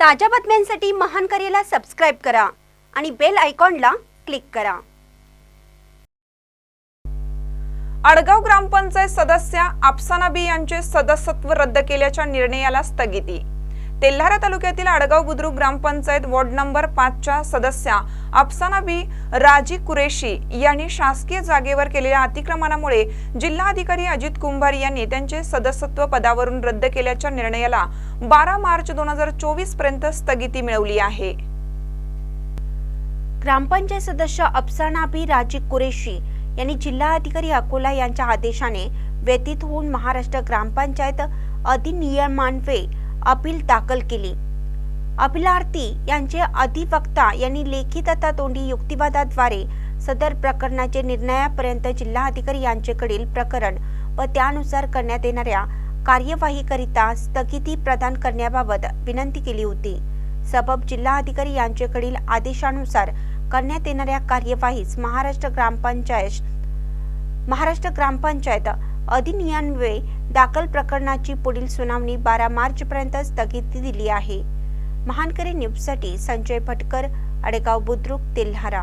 ताज्या बातम्यांसाठी महान करेला सबस्क्राईब करा आणि बेल आयकॉनला क्लिक करा. आडगाव ग्रामपंचायत सदस्या आपसानाबी यांचे सदस्यत्व रद्द केल्याच्या निर्णयाला स्थगिती. तेल्हारा तालुक्यातील आडगाव बुद्रुक ग्रामपंचायत वॉर्ड नंबर पाचच्या सदस्या अफसाना बी राजी कुरेशी यांनी शासकीय जागेवर केलेल्या अतिक्रमणामुळे जिल्हाधिकारी अजित कुंभार यांनी त्यांचे सदस्यत्व पदावरून रद्द केल्याच्या निर्णयाला बारा मार्च दोन हजार चोवीसपर्यंत स्थगिती मिळवली आहे. ग्रामपंचायत सदस्य अफसाना बी राजी कुरेशी यांनी जिल्हाधिकारी अकोला यांच्या आदेशाने व्यतीत होऊन महाराष्ट्र ग्रामपंचायत अधिनियमान्वये अपील दाखल केली. अपिलार्थी यांचे अधिवक्ता यांनी लेखी तथा तोंडी युक्तिवादाद्वारे सदर प्रकरणाचे निर्णयापर्यंत जिल्हाधिकारी यांच्याकडील प्रकरण व त्यानुसार करण्यात येणाऱ्या कार्यवाहीकरिता स्थगिती प्रदान करण्याबाबत विनंती केली होती. सबब जिल्हाधिकारी यांच्याकडील आदेशानुसार करण्यात येणाऱ्या कार्यवाहीस महाराष्ट्र ग्रामपंचायत महाराष्ट्र ग्रामपंचायत अधिनियमान्वये दाखल प्रकरणाची पुढील सुनावणी बारा मार्च पर्यंत स्थगिती दिली आहे. महानकरी न्यूजसाठी संजय भटकर अडेगाव बुद्रुक तेल्हारा.